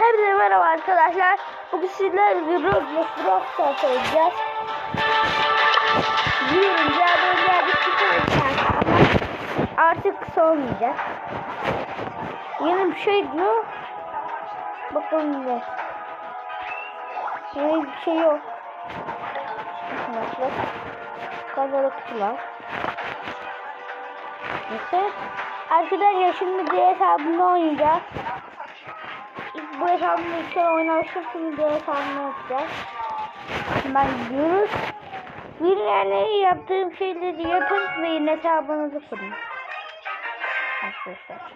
Hepinize merhaba arkadaşlar. Bugün sizlerle bir Roblox Brawl oynayacağız. Biraz önce bir ama artık olmayacak. Yeni bir şey diyor. Bakalım ne. Yeni bir şey yok. Arkadaşlar. Kazalı kutular. Neyse. Arkadaşlar şimdi diğer hesabımda oynayacağız. Bu kere oynamıştım. Şimdi diğer hesabımda yapacağız. Ben gidiyoruz. Bir yani yaptığım şeyleri yapın ve yine hesabınızı kurun. Arkadaşlar.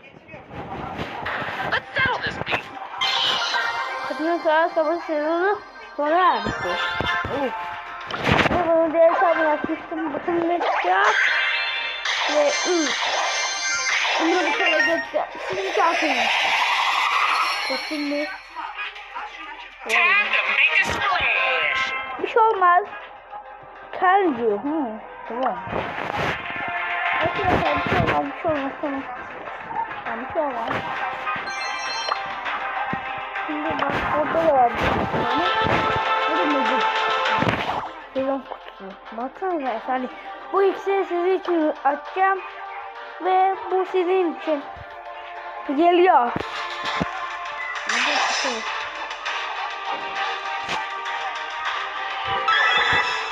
Kadının sağa sabah sezonu sonra bitti. Uf. Ve bunu diğer hesabına yapmıştım. Bakın ne çıkacak. Ve üf. Bunu bir kere geçeceğim. Şimdi şarkını. A splash. Bir şey olmaz. Diyor. Hı, tamam. Arkadaşlar bir şey olmaz. Bir şey olmaz. Tamam. Tamam bir şey olmaz. Şimdi bak orada da var bir tane. Bu da müzik. Sezon kutusu. Baksanıza efendim. Bu ikisini sizin için açacağım. Ve bu sizin için. Geliyor. Kutu?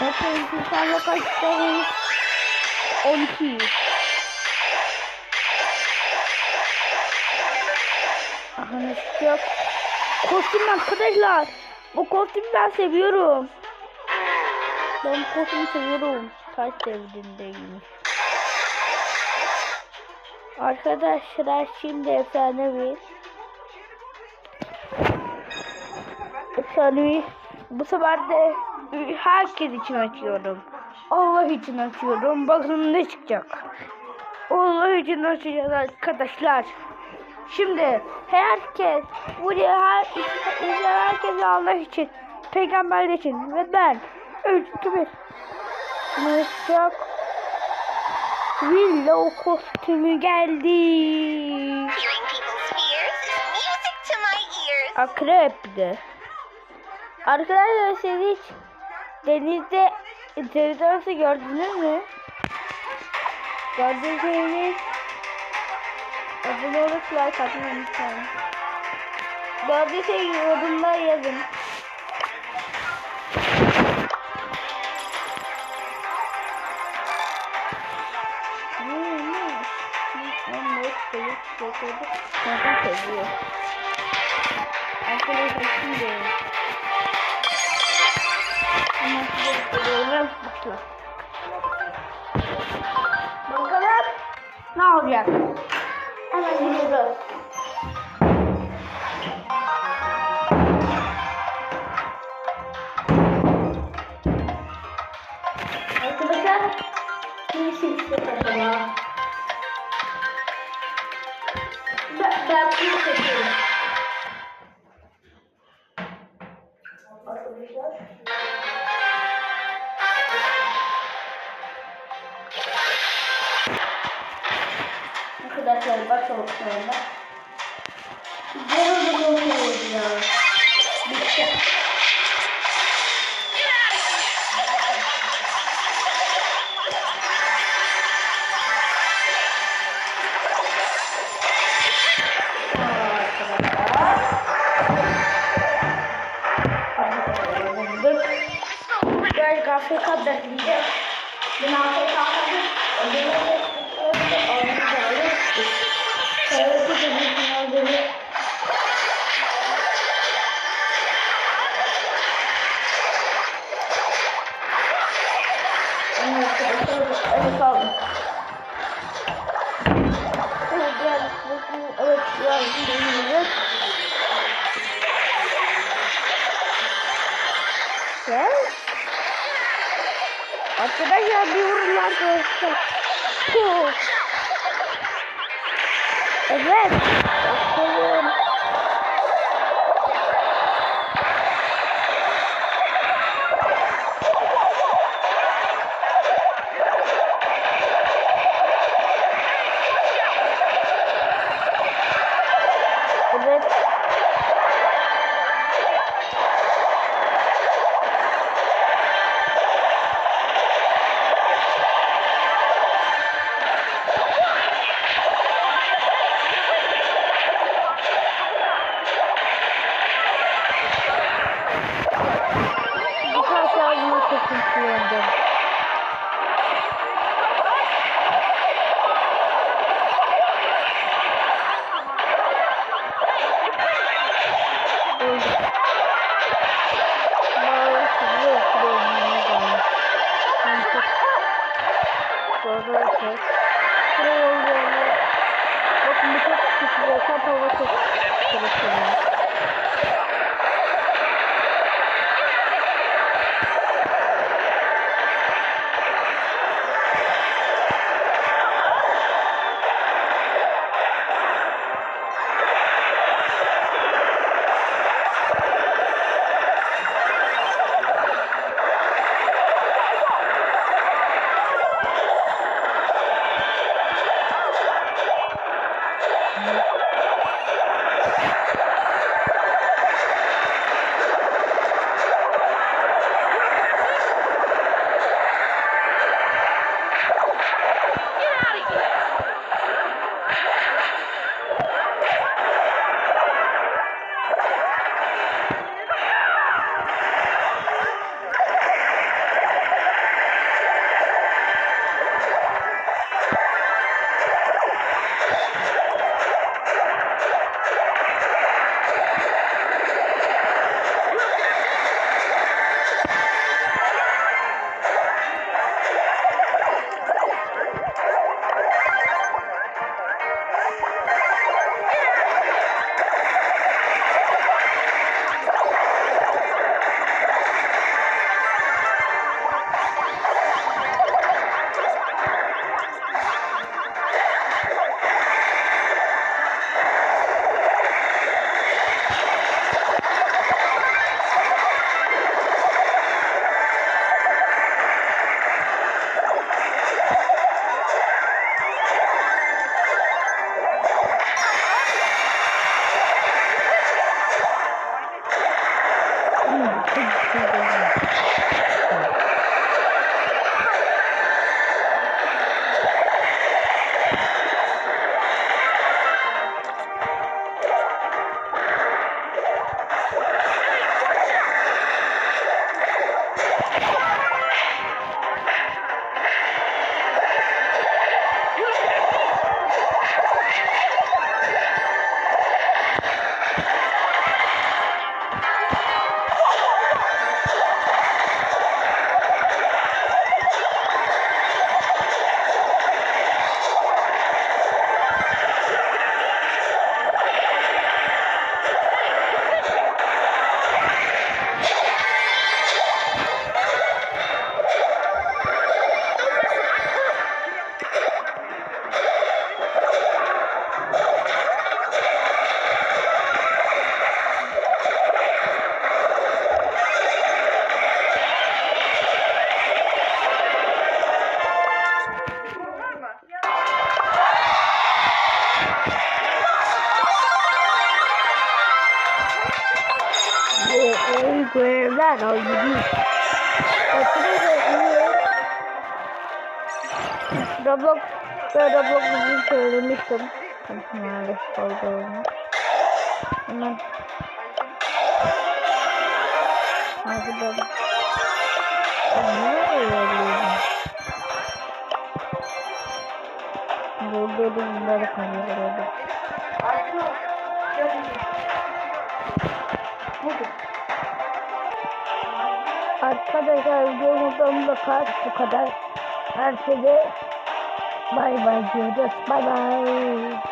Bakın insanla kaç tane? 12. Aha yok. Kostüm arkadaşlar. Bu kostümü ben seviyorum. Ben bu kostümü seviyorum. Kaç devrindeymiş. Arkadaşlar şimdi efsanevi. Efsanevi. Bu sefer de herkes için açıyorum. Allah için açıyorum. Bakın ne çıkacak. Allah için açacağız arkadaşlar. Şimdi herkes buraya her herkes Allah için, peygamber için ve ben 3 2 1 ne çıkacak? Willow kostümü geldi. Hearing people's Arkadaşlar siz hiç denizde deniz gördünüz mü? Gördüyseniz abone olup like atmayı unutmayın. Gördüyseniz yorumlar yazın. Arkadaşlar şimdi Bakalım ne olacak? Hemen gidiyoruz. Arkadaşlar bak soğuklarında. Güzel oldu ya. Bitti. Gel. Arkadaşlar bir vururlar arkadaşlar. Evet. yöndüm. Bakın bu çok küçük ve sert hava çok çalışıyor. Görevler aldım. Roblox ve Roblox'u söylemiştim. Maalesef olduğunu. Hemen. Hadi bakalım. Ne oluyor? Burada da bunları koyuyordu. Arkadaşlar videomuzdan da kaç bu kadar. Herkese bay bay diyoruz. Bay bay.